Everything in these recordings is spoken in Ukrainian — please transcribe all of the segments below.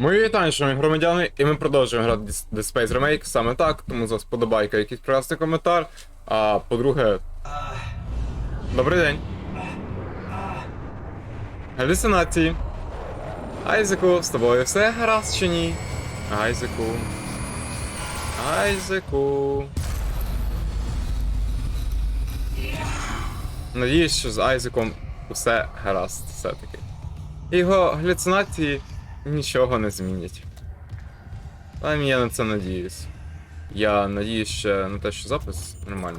Мої вітання, шановні громадяни, і ми продовжуємо грати Dead Space Remake саме так, тому за сподобайка якийсь прекрасний коментар. А по-друге. Добрий день. Галюцинації. Айзеку, з тобою все гаразд чи ні? Айзеку. Айзеку. Надіюсь, що з Айзеком усе гаразд все-таки. Його галюцинації нічого не змінять. Але я на це надіюсь. Я надіюсь ще на те, що запис нормально.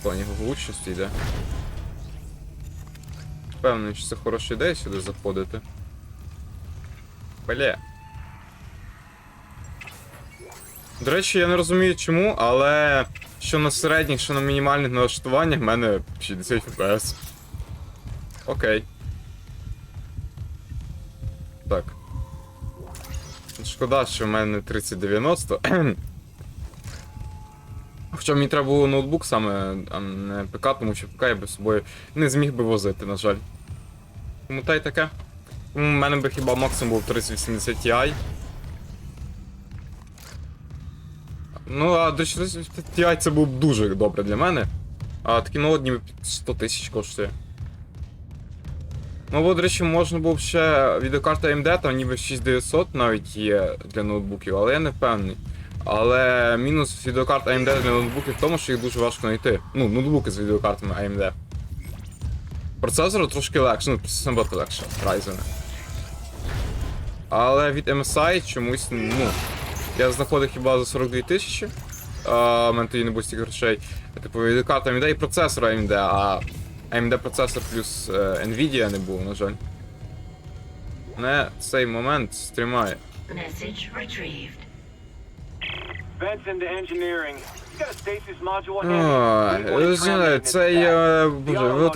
В плані гучності йде. Впевнений, що це хороша ідея сюди заходити. Бля. До речі, я не розумію чому, але що на середніх, що на мінімальних налаштуваннях в мене 60 FPS. Окей. Так. Шкода, що в мене 3090. Хоча мені треба було ноутбук саме, а не ПК, тому що ПК я би з собою не зміг би возити, на жаль. Тому та й таке. В мене би хіба максимум був 3080 Ti. Ну, а до речі, 3080 Ti це було б дуже добре для мене. А такі ніби 100 тисяч коштує. Ну, до речі, можна було б ще відеокарта AMD, там ніби 6900 навіть є для ноутбуків, але я не впевнений. Але мінус відеокарт AMD для ноутбуків в тому, що їх дуже важко знайти. Ну, ноутбуки з відеокартами AMD. Процесор трошки легше, ну, набагато легше, Ryzen. Але від MSI чомусь, ну. Я знаходив хіба за 42 тисячі. В мене тоді не було стільки грошей. Типу, відеокарта AMD і процесор AMD, а AMD процесор плюс е, Nvidia не було, на жаль. Не цей момент стримає. Message retrieved. Engineering. Ой, це я. Боже, ви?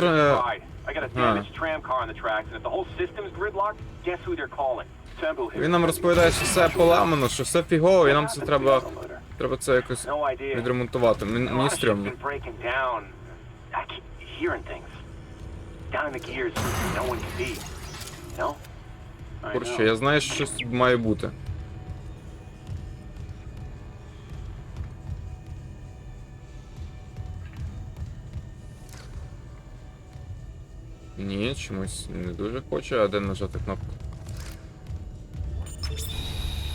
Temple Він нам розповідає, що все поламано, що все фігово, і нам це треба. Треба це якось відремонтувати. Мені, A hearing things. Down in the gears, no one can see. No? I Коротше, я знаю, що щось має бути. Ні, чомусь не дуже хоче, а де нажати кнопку.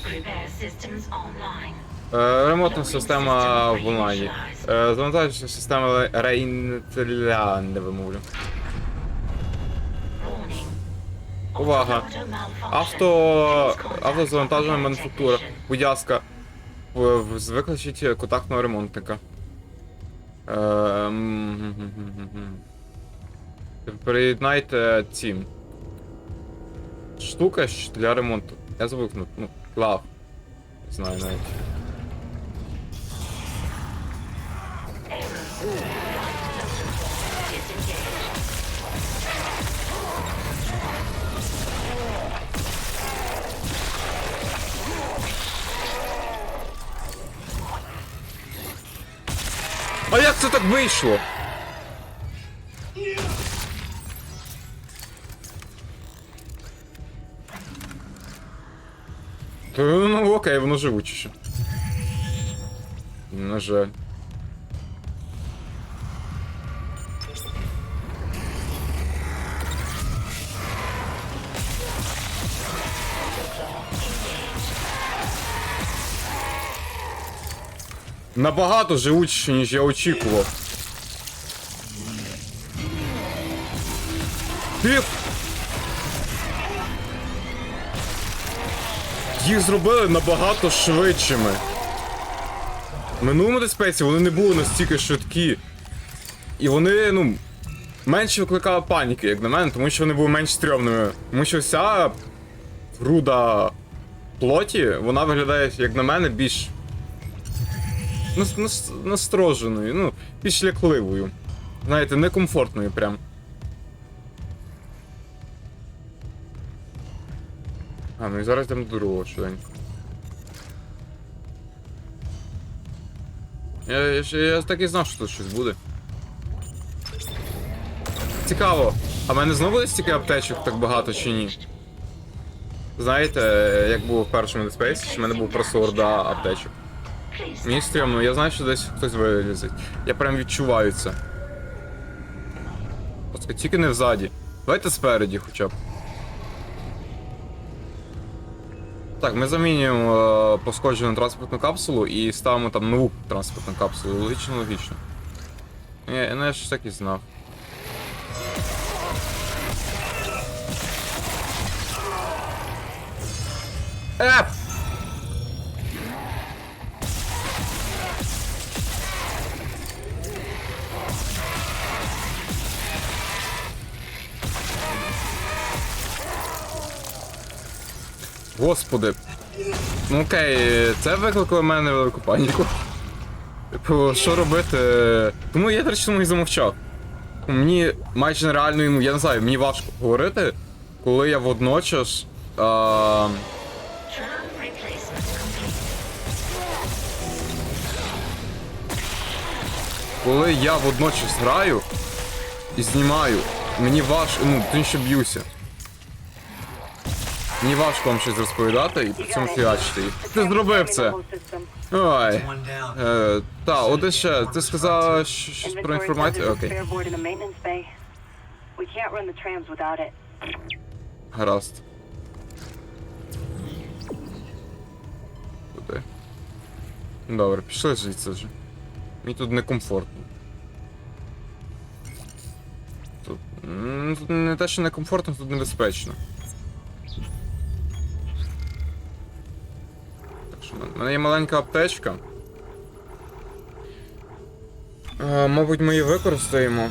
Prepare systems online. Е, ремонтна система в онлайні. Е, завантажуюча система Рейнтеля, не вимовлю. Увага! Авто. Автозавантажена мануфактура. Будь ласка, викличіть контактного ремонтника. Ем, Приєднайте ці. Штука для ремонту. Я кнопку. Ну, клав. Не знаю навіть. А як це так вийшло? Ну окей, воно живучіше. На жаль. Набагато живучіше, ніж я очікував. Ти... Їх зробили набагато швидшими. Минулому диспейсі вони не були настільки швидкі. І вони, ну, менше викликали паніки, як на мене, тому що вони були менш стрьомними. Тому що вся груда плоті, вона виглядає, як на мене, більш нас- нас- настроженою, ну, більш лякливою. Знаєте, некомфортною прям. А, ну і зараз йдемо до другого швиденько. Я, я, я так і знав, що тут щось буде. Цікаво, а в мене знову буде стільки аптечок так багато чи ні? Знаєте, як було в першому Dead Space, що в мене був просто орда аптечок. Мені стрімно, я знаю, що десь хтось вилізить. Я прям відчуваю це. Просто тільки не взаді. Давайте спереді хоча б. Так, ми замінюємо е, пошкоджену транспортну капсулу і ставимо там нову транспортну капсулу. Логічно, логічно. Я, ну, я ж так і знав. Еп! Господи. Ну окей, це викликало в мене велику паніку. Типу, що робити? Тому я, тому і замовчав. Мені майже нереально, ну, я не знаю, мені важко говорити, коли я водночас. А, коли я водночас граю і знімаю, мені важко, ну, тим, що б'юся. Мені важко вам щось розповідати і при цьому фігачити їх. Ти зробив це! Ой. Е, та, от ще, ти сказала щось про інформацію? Окей, гаразд. Куди? Добре, пішли звідси вже. Мені тут некомфортно. Тут не те, що некомфортно, тут небезпечно. В мене- є маленька аптечка. Е, мабуть, ми її використаємо.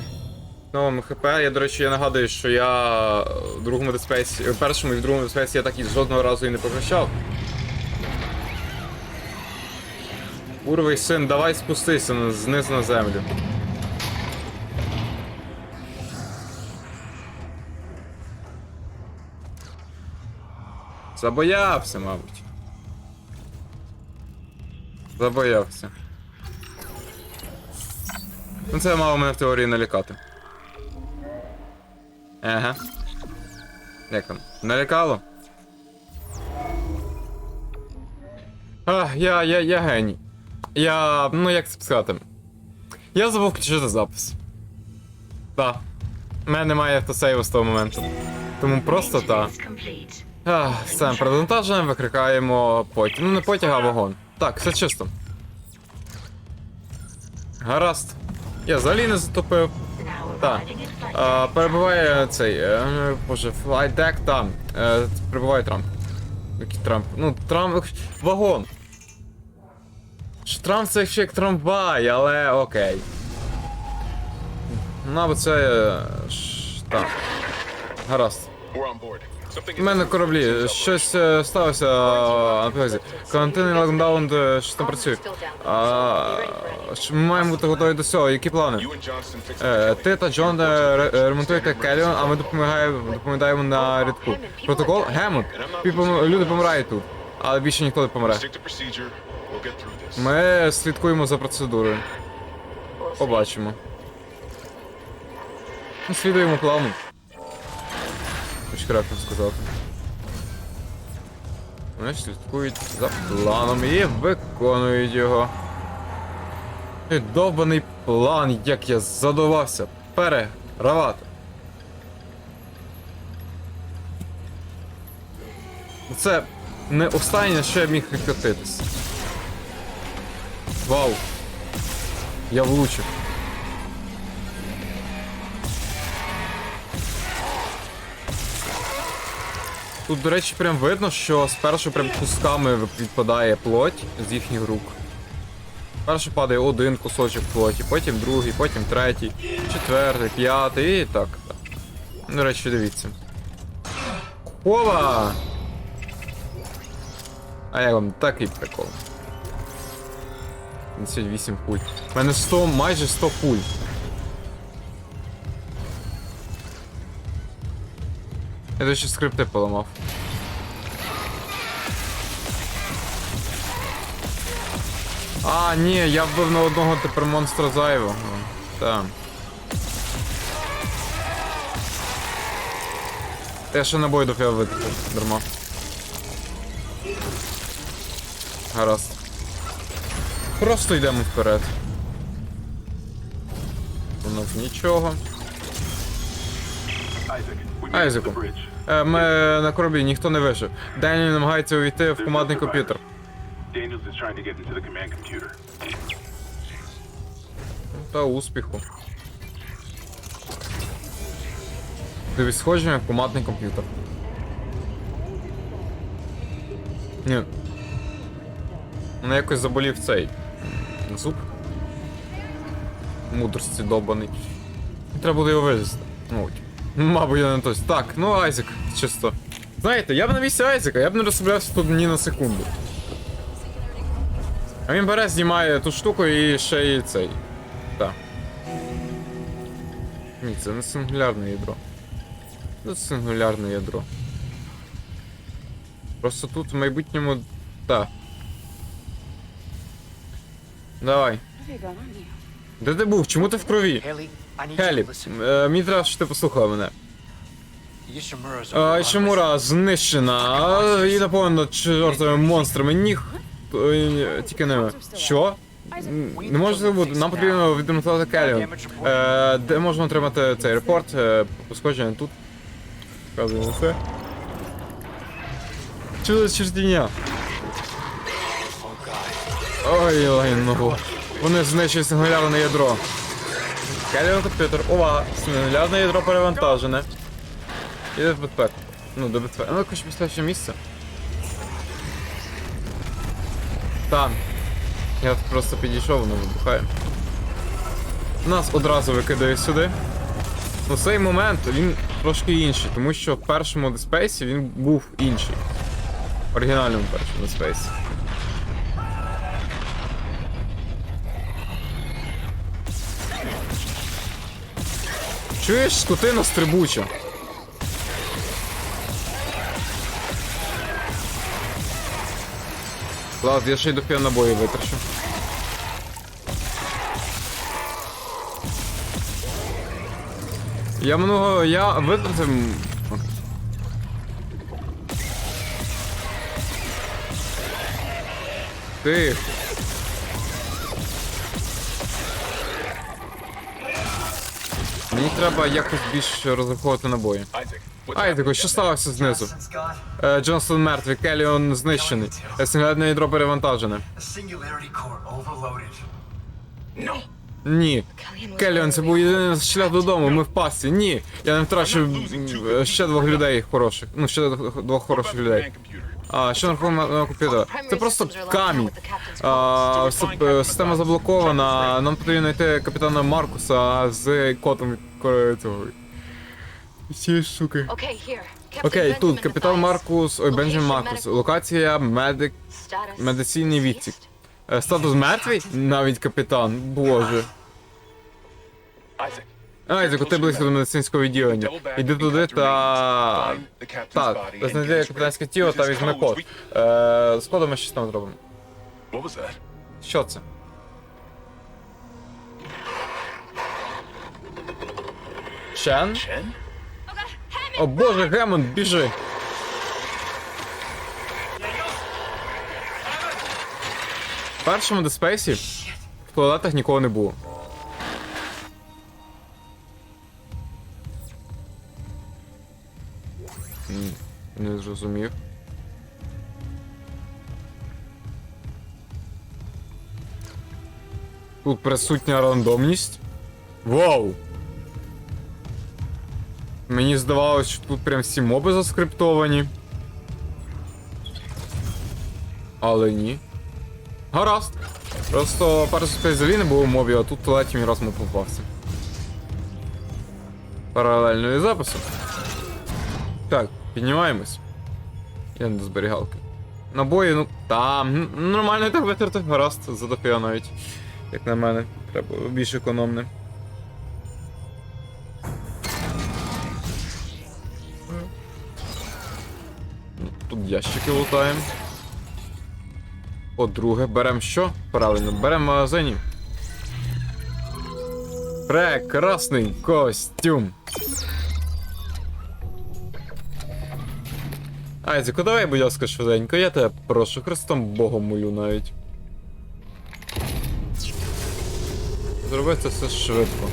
Новому ХП. Я, до речі, я нагадую, що я в другому диспейсі, в першому і в другому диспейсі я так і жодного разу і не покращав. Урвий син, давай спустися знизу на землю. Забоявся, мабуть. Забоявся. Ну це мало мене в теорії налякати. Ага. Як там? Налякало? А, я, я, я геній. Я. ну як це сказати. Я забув включити запис. Так. У мене немає автосейву з того моменту. Тому просто так. Все, перед вантажем потяг. Ну не потяг, а вагон. Так, все чисто. Гаразд. Я взагалі не затопив. Так. А, перебуває цей. Е, боже, deck там. Е, прибуває Трамп. Який Трамп? Ну, Трамп. Вагон. Що Трамп це ще як трамвай, але окей. Ну, або це. е, ш- Так. Гаразд. We're on board. У мене кораблі щось е, сталося е, на пляжі. Карантинний локдаун, е, що там працює. А, ми маємо бути готові до цього. Які плани? Е, Ти та Джон ре- ремонтуєте Келіон, а ми допомагаємо, допомагаємо на рядку. Протокол. Піпом- Люди помирають тут, але більше ніхто не помре. Ми слідкуємо за процедурою. Побачимо. Слідуємо плану. Коректно сказати. Вони слідкують за планом і виконують його. І довбаний план, як я задувався. Перегравати. Це не останнє, що я міг відкатитись. Вау. Я влучив. Тут, до речі, прям видно, що спершу прям кусками відпадає плоть з їхніх рук. Перше падає один кусочок плоті, потім другий, потім третій, четвертий, п'ятий і так. До речі, дивіться. Хова! А як вам такий прикол? 78 пуль. У мене 100, майже 100 пуль. Я речі, скрипти поламав. А, ні, я вбив на одного тепер монстра зайвого. Так. Я ще набой фіа витратив, дарма. Гаразд. Просто йдемо вперед. У нас нічого. Isaac, Айзеку. Е, Ми на кораблі, ніхто не вижив. Деніел намагається увійти в командний комп'ютер. Та успіху. Тобі сходження в командний комп'ютер. Ні. Мене якось заболів цей. Зуб. Мудрості добаний. Треба буде його вивезти. Ну, от. Мабуть, я не тось. Так, ну Айзек, чисто. Знаєте, я б на місці Айзека, я б не розслаблявся тут ні на секунду. А він бере, знімає ту штуку і ще й цей. Так. Ні, це не сингулярне ядро. Це сингулярне ядро. Просто тут в майбутньому. Так. Давай. Де ти був? Чому ти в крові? Хелі, е, мені треба, щоб ти послухала мене. А, Ішимура знищена і наповнена чортовими монстрами. Ніг. е, Тільки ними. Що? Не може бути. Нам потрібно відремонтувати Келіон. Е, де можна отримати цей репорт? Е, пошкодження тут. Вказуємо це. Що за чертівня? Ой, лайно. Вони знищують сингулярне ядро. Келіон комп'ютер. Увага! Сингулярне ядро перевантажене. Іде в безпеку. Ну, до безпеки. Ну, якось безпечне місце. Там. Я просто підійшов, воно вибухає. Нас одразу викидає сюди. Ну, цей момент він трошки інший, тому що в першому Space він був інший. В оригінальному першому Dead Чуєш, скотина стрибуча? Ладно, я ще й до пів набої витрачу. Я много. Я витратив. Тихо. Треба якось більше розраховувати набої. What's що сталося знизу? Е, Джонсон мертвий, Келіон знищений. Е, Сингулярне ядро перевантажене. Core. Ні. Келіон, це був єдиний шлях додому, ми в пасті. Ні. Я не втрачу ще двох людей хороших. Ну, ще двох хороших людей. А, що на комп'ютера? Це просто камінь. А, е, система заблокована. Нам потрібно знайти капітана Маркуса з кодом від ко- цього. Цієї штуки. Окей, тут капітан Маркус, ой, Бенджамін Маркус. Локація медик, медицинний відсік. Е, Статус мертвий? Навіть капітан. Боже. Isaac, Айзеку, ти близько до медицинського відділення. Іди туди та. Так, знайди капітанське тіло та візьми код. Е, з кодом ми щось там зробимо. Що це? Чен? О боже, Гемон, біжи! В першому диспейсі в туалетах нікого не було. Не зрозумів. Тут присутня рандомність. Вау! Мені здавалось, що тут прям всі моби заскриптовані. Але ні. Гаразд. Просто перший спейс взагалі не було мобів, а тут в туалеті раз моб попався. Паралельної запису. Так, піднімаємось. Я не до зберігалки. Набої, ну там. Нормально так витерти. Гаразд, задопія навіть. Як на мене. Треба більш економне. Ящики лутаємо. По-друге, беремо що? Правильно, беремо в магазині. Прекрасний костюм. Айзеку, давай, будь ласка, швиденько, я тебе прошу, Христом Богом молю навіть. Зроби це все швидко.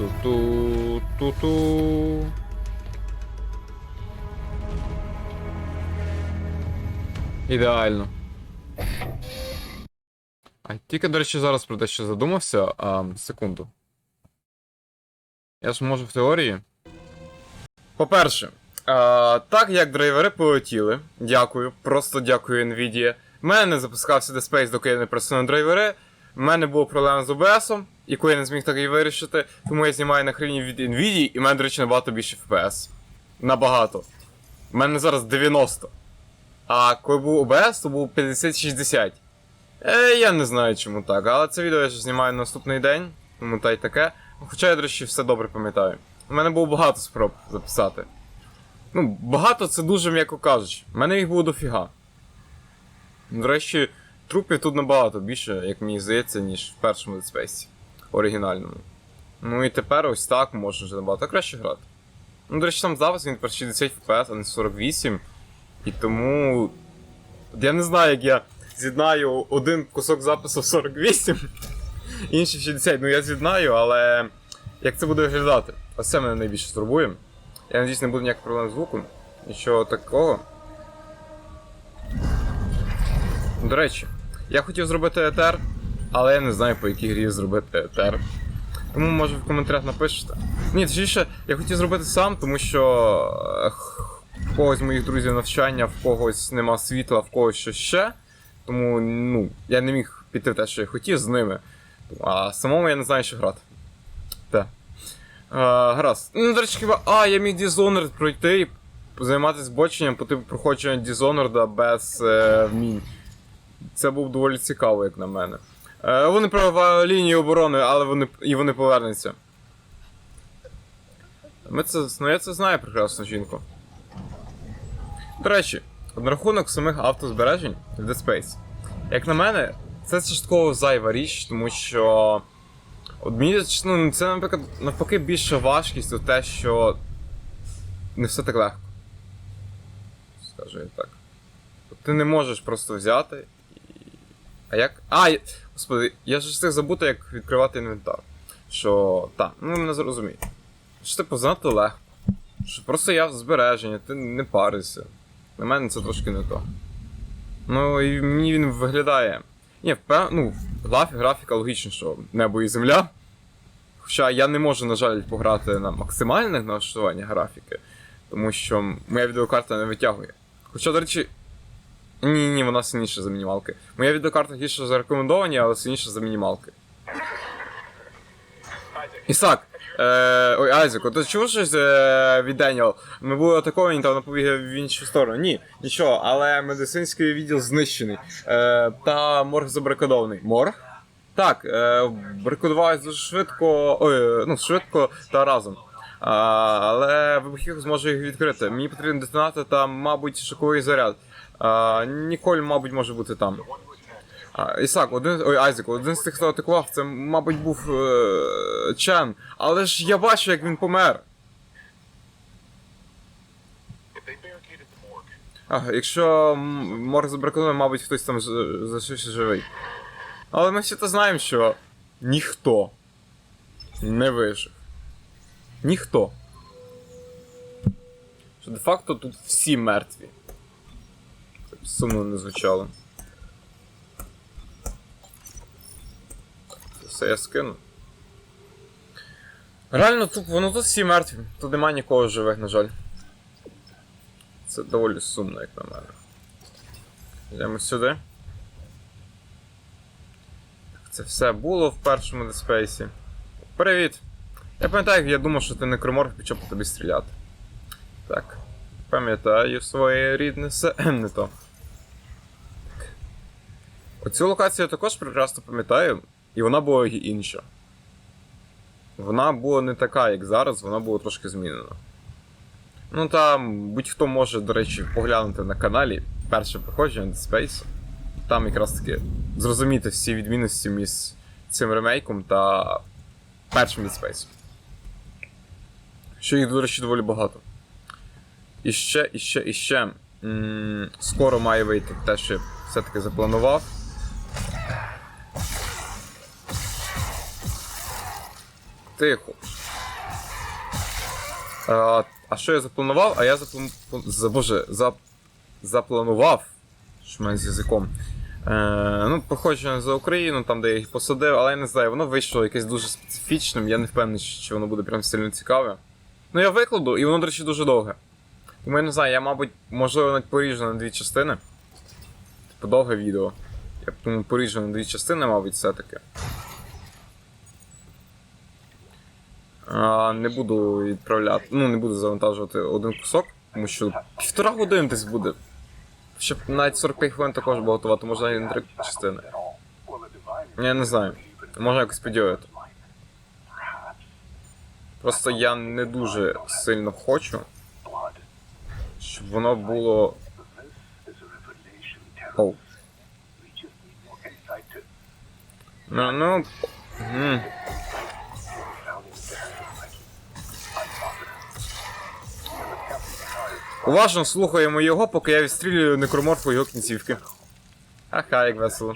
Ту-ту, ту-ту. Ідеально. А тільки, до речі, зараз про те, що задумався. А, секунду. Я ж можу в теорії. По-перше, так як драйвери полетіли, дякую, просто дякую Nvidia. В мене не запускався Dead Space, доки я не просунув драйвери. У мене було проблема з OBS, яку я не зміг так і вирішити, тому я знімаю на хрені від Nvidia, і в мене, до речі, набагато більше FPS. Набагато. У мене зараз 90. А коли був OBS, то був 50-60. Е, я не знаю, чому так, але це відео я ж знімаю на наступний день, тому та й таке. Хоча я, до речі, все добре пам'ятаю. У мене було багато спроб записати. Ну, багато це дуже м'яко кажучи. У мене їх було дофіга. До речі, трупів тут набагато більше, як мені здається, ніж в першому Dead оригінальному. Ну і тепер ось так можна вже набагато краще грати. Ну, до речі, сам запис він тепер 60 FPS, а не 48. І тому. Я не знаю, як я з'єднаю один кусок запису в 48, інший в 60. Ну я з'єднаю, але як це буде виглядати? Ось це мене найбільше турбує. Я надіюсь, не буде ніяких проблем з звуком. Нічого такого. До речі, я хотів зробити етер, але я не знаю, по якій грі зробити етер. Тому може в коментарях напишете. Ні, точніше, я хотів зробити сам, тому що е, в когось моїх друзів навчання, в когось нема світла, в когось що ще. Тому ну, я не міг піти в те, що я хотів з ними. А самому я не знаю, що грати. Так. А, гаразд. Ну, до речі, хіба. А, я міг Dishonored пройти і займатися збоченням по типу проходження Dishonored без е, вмінь. Це був доволі цікаво, як на мене. Е, вони прорвали лінію оборони, але вони і вони повернуться. Ми це, ну я це знаю прекрасно, жінку. До речі, на рахунок самих автозбережень в Dead Space. Як на мене, це частково зайва річ, тому що. От ну, це, наприклад, навпаки більша важкість у те, що не все так легко. Скажу я так. Ти не можеш просто взяти. А як. А, господи, я ж встиг забути, як відкривати інвентар. Що. Так, ну ви мене зрозумієте. Що типу занадто легко. Що просто я в збереження, ти не паришся. На мене це трошки не то. Ну і мені він виглядає. Ні, впев... ну, графі- графіка логічно, що небо і земля. Хоча я не можу, на жаль, пограти на максимальних налаштуваннях графіки, тому що моя відеокарта не витягує. Хоча, до речі. Ні, ні, вона сильніша за мінімалки. Моя відеокарта гірше зарекомендовані, але сильніша за мінімалки. Ісак, е, ой, Айзеку, ти чув щось е, від Деніел? Ми були атаковані, та вона побігла в іншу сторону. Ні, нічого, але медицинський відділ знищений. Е, та морг забарикадований. Морг? Так, е, барикадувалась дуже швидко, ой, ну, швидко та разом. А, але вибухівка зможе їх відкрити. Мені потрібен детонатор та, мабуть, шоковий заряд. А, Ніколь, мабуть, може бути там. А, Ісак, один. Ой, Айзек, один з тих, хто атакував, це, мабуть, був е, Чен. Але ж я бачу, як він помер. А, якщо морг забраконує, мабуть, хтось там залишився живий. Але ми всі то знаємо, що ніхто не вижив. Ніхто. Що де-факто тут всі мертві. Сумно не звучало. Все я скину. Реально, тут воно тут всі мертві. Тут немає нікого живих, на жаль. Це доволі сумно, як на мене. Йдемо сюди. Це все було в першому Space. Привіт! Я пам'ятаю, я думав, що ти не некроморф почав по тобі стріляти. Так. Пам'ятаю своє рідне се. не то. Оцю локацію я також прекрасно пам'ятаю, і вона була інша. Вона була не така, як зараз, вона була трошки змінена. Ну там будь-хто може, до речі, поглянути на каналі перше проходження Space. Там якраз таки зрозуміти всі відмінності між цим ремейком та першим Dead Space. Що їх, до речі, доволі багато. І ще, і ще, і ще. Скоро має вийти те, що я все-таки запланував. Тихо. А, а що я запланував? А я заплан... Боже, за... запланував. Що мене з язиком. Е, ну, походження за Україну, там, де я їх посадив, але я не знаю, воно вийшло якесь дуже специфічним, я не впевнений, що воно буде прям сильно цікаве. Ну, я викладу, і воно, до речі, дуже довге. Тому я не знаю, я, мабуть, можливо, навіть поріжу на дві частини. Типу довге відео. Я думаю, поріжу на дві частини, мабуть, все-таки. Не буду відправляти. Ну, не буду завантажувати один кусок, тому що півтора години десь буде. Щоб навіть 45 хвилин також було готувати, можна і на три частини. Я не знаю. Можна якось поділити. Просто я не дуже сильно хочу, щоб воно було. Оу. Ну, ну. Уважно слухаємо його, поки я відстрілюю некроморфу його кінцівки. Ага, як весело.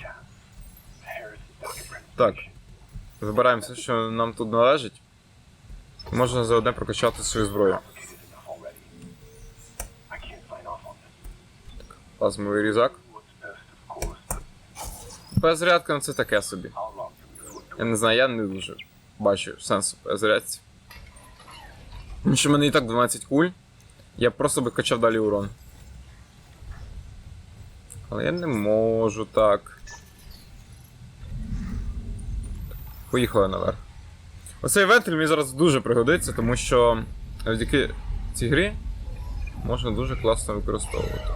Так. Забираємо все, що нам тут належить. Можна заодне прокачати свою зброю. Плазмовий різак. Перезарядка ну це таке собі. Я не знаю, я не дуже бачу сенсу перезарядці. Тому що в мене і так 12 куль. Я просто би качав далі урон. Але я не можу так. Поїхали наверх. Оцей вентиль мені зараз дуже пригодиться, тому що завдяки цій грі можна дуже класно використовувати.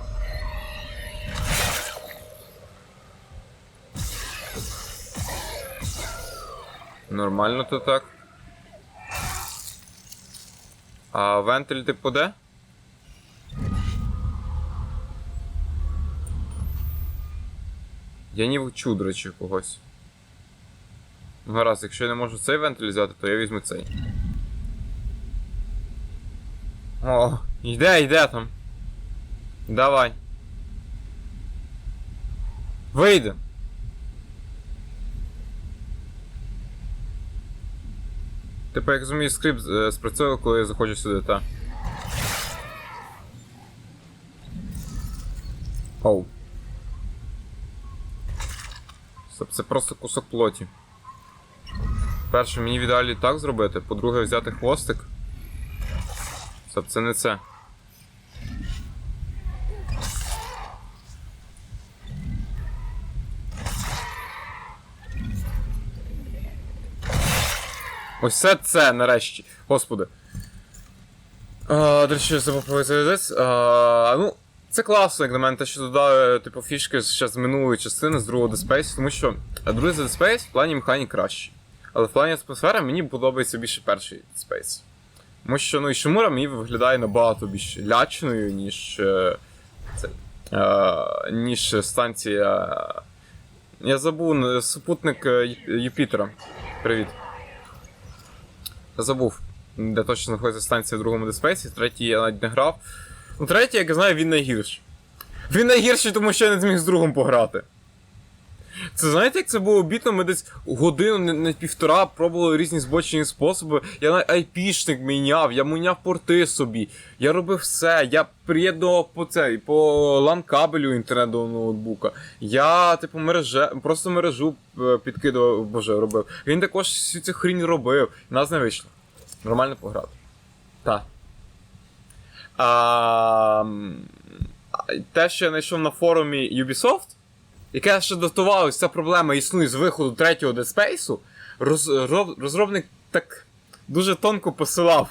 Нормально то так. А вентиль типу де? Я чув, до речі, когось. Гаразд, якщо я не можу цей вентиль взяти, то я візьму цей. О, йде, йде там. Давай. Вийде. Типу, як розумію, скрипт е, спрацьовує, коли я заходжу сюди, та. Оу. Стоп, це просто кусок плоті. Перше, мені в ідеалі так зробити, по-друге, взяти хвостик. Стоп, це не це. Ось це це нарешті. Господи. До речі, забув про ну, це класно, як на мене, те, що додали, типу, фішки ще з минулої частини, з другого Space, тому що а, другий Space в плані механік кращий. Але в плані атмосфери мені подобається більше перший Space. Тому що ну, Ішимура мені виглядає набагато більш лячною, ніж. Е, це, е, ніж станція. Я забув е, супутник е, Юпітера. Привіт. Я забув, де точно знаходиться станція в другому Space, третій я навіть не грав. Ну, третій, як я знаю, він найгірший. Він найгірший, тому що я не зміг з другом пограти. Це знаєте, як це було обідно? Ми десь годину, не, не півтора пробували різні збочені способи. Я навіть айпішник міняв, я міняв порти собі. Я робив все. Я приєднував по цей, по лан кабелю інтернет до ноутбука. Я, типу, мереже, просто мережу е, підкидував, боже, робив. Він також всю цю хрінь робив. Нас не вийшло. Нормально пограти. Так. А, те, що я знайшов на форумі Ubisoft, яке ще датувалось, ця проблема існує з виходу третього Dead Space, роз, роб- розробник так дуже тонко посилав.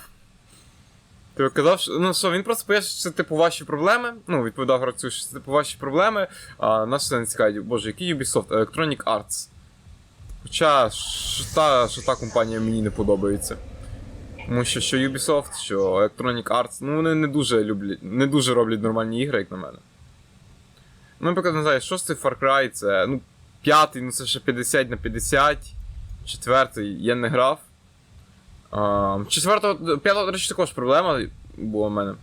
Типу казав, що, ну що, він просто пояснив, що це типу ваші проблеми. Ну, відповідав гравцю, що це типу ваші проблеми, а нас це не цікавить. Боже, який Ubisoft? Electronic Arts. Хоча що та, що та компанія мені не подобається. Тому що що Ubisoft, що Electronic Arts, ну вони не дуже люблять, не дуже роблять нормальні ігри, як на мене. Ну, наприклад, не знаю, шостий Far Cry це. Ну, п'ятий, ну це ще 50 на 50. Четвертий я не грав. А, четвертого, п'ятого, до речі, також проблема була в мене.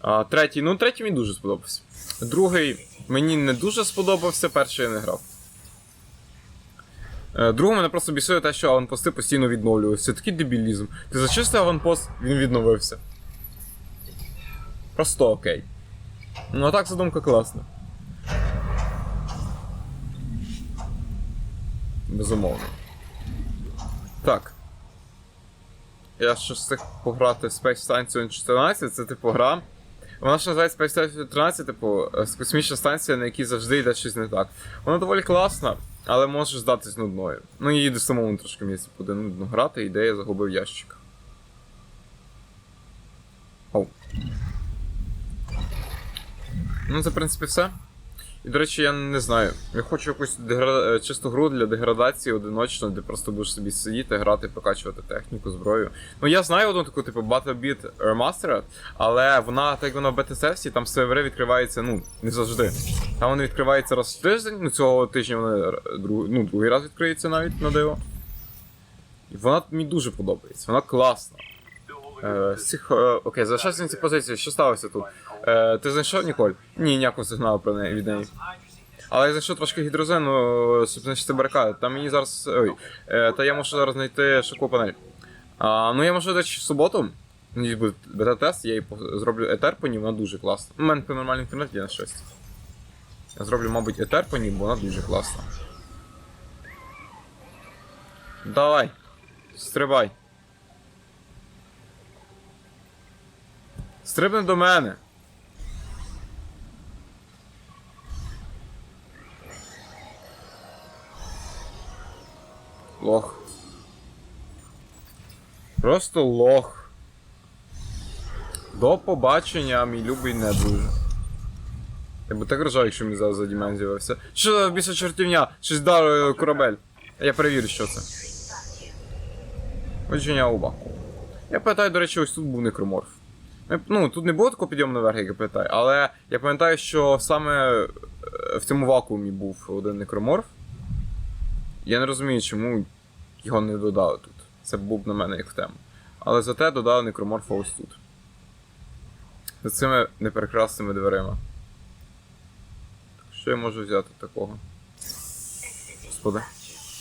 А, третій, ну третій мені дуже сподобався. Другий мені не дуже сподобався, перший я не грав. Е, Другий мене просто бісує те, що аванпости постійно відновлювалися. Такий дебілізм. Ти зачистив аванпост, він відновився. Просто окей. Ну а так задумка класна. Безумовно. Так. Я ще встиг пограти в Space Station 14, це типу гра. Вона ж називається Space Station 13, типу, е, космічна станція, на якій завжди йде щось не так. Вона доволі класна, але може здатись нудною. Ну її до самому трошки місці буде нудно грати, і де я загубив ящик. Оу. Ну, це, в принципі, все. І, до речі, я не знаю. Я хочу якусь дегра... е, чисту гру для деградації одиночно, де просто будеш собі сидіти, грати, прокачувати техніку, зброю. Ну я знаю одну таку, типу, Battle Beat Remastered, але вона, так як вона в бета-сесії, там сервери відкриваються, ну, не завжди. Там вони відкриваються раз в тиждень, ну цього тижня вони друг... ну, другий раз відкриються навіть на диво. І вона мені дуже подобається, вона класна. Е, цих, е, окей, залишайся на цій позиції, що сталося тут? Е, ти знайшов Ніколь? Ні, ніякого сигналу про неї від неї. Але я знайшов трошки гідрозену, щоб знищити барикади. Там мені зараз. Ой. Е, та я можу зараз знайти шоку панель. А, ну я можу, до в суботу. Буде бета-тест, я їй зроблю етер по ній, вона дуже класна. У мене по нормальний інтернет є на щастя. Я зроблю, мабуть, етер по ній, бо вона дуже класна. Давай. Стрибай. Стрибни до мене. Лох. Просто лох. До побачення, мій любий не дуже. Я би так ржав, якщо мені зараз за Діман з'явився. Що біса чортівня? Щось дар корабель. Я перевірю, що це. Одження уба. Я пам'ятаю, до речі, ось тут був некроморф. Е, Ну, тут не було такого підйому наверх, як я пам'ятаю, але я пам'ятаю, що саме е, в цьому вакуумі був один некроморф. Я не розумію, чому його не додали тут. Це був на мене як в тему. Але зате додали некроморфа ось тут. За цими неперекрасними дверима. Що я можу взяти такого? Господи.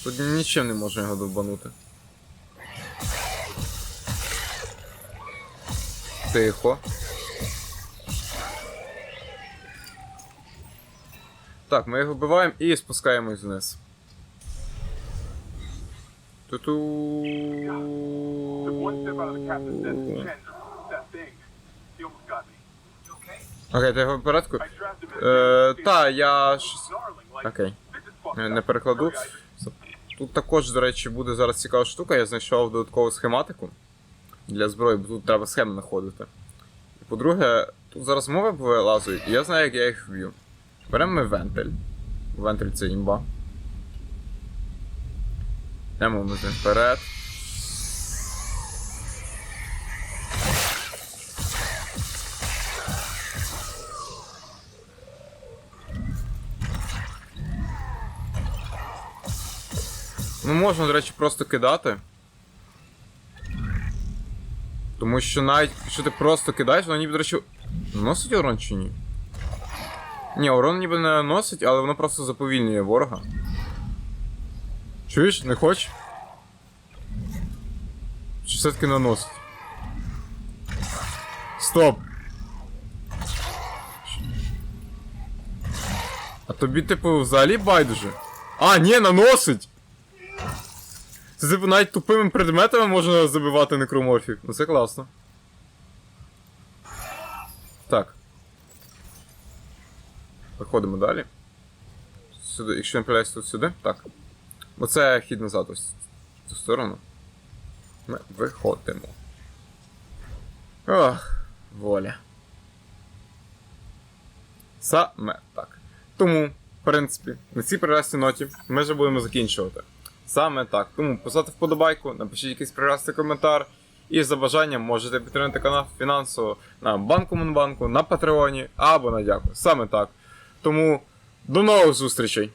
Тут нічим не можна його довбанути. Тихо. Так, ми його вбиваємо і спускаємось вниз. Ту-ту. Окей, ти його в порядку? Е, та, я Окей. Не перекладу. Тут також, до речі, буде зараз цікава штука. Я знайшов додаткову схематику для зброї, бо тут треба схеми знаходити. І по-друге, тут зараз мови вилазують, і я знаю, як я їх вб'ю. Беремо ми вентиль. Вентиль це імба. Йдемо ми з вперед. Ну, можна, до речі, просто кидати. Тому що навіть якщо ти просто кидаєш, воно ніби, до речі, наносить урон чи ні? Ні, урон ніби не наносить, але воно просто заповільнює ворога. Чуєш, не хочеш? Чи все-таки наносить? Стоп! А тобі, типу, взагалі байдуже? А, ні, наносить! Це навіть тупими предметами можна забивати некроморфів. Ну це класно. Так. Виходимо далі. Сюди, якщо не помиляюсь, тут сюди. Так. Бо це хід назад ось в цю сторону. Ми виходимо. Ох, воля. Саме так. Тому, в принципі, на цій прекрасній ноті ми вже будемо закінчувати. Саме так. Тому поставте вподобайку, напишіть якийсь прекрасний коментар. І за бажанням можете підтримати канал фінансово на банку Монбанку, на Патреоні або на дяку. Саме так. Тому до нових зустрічей!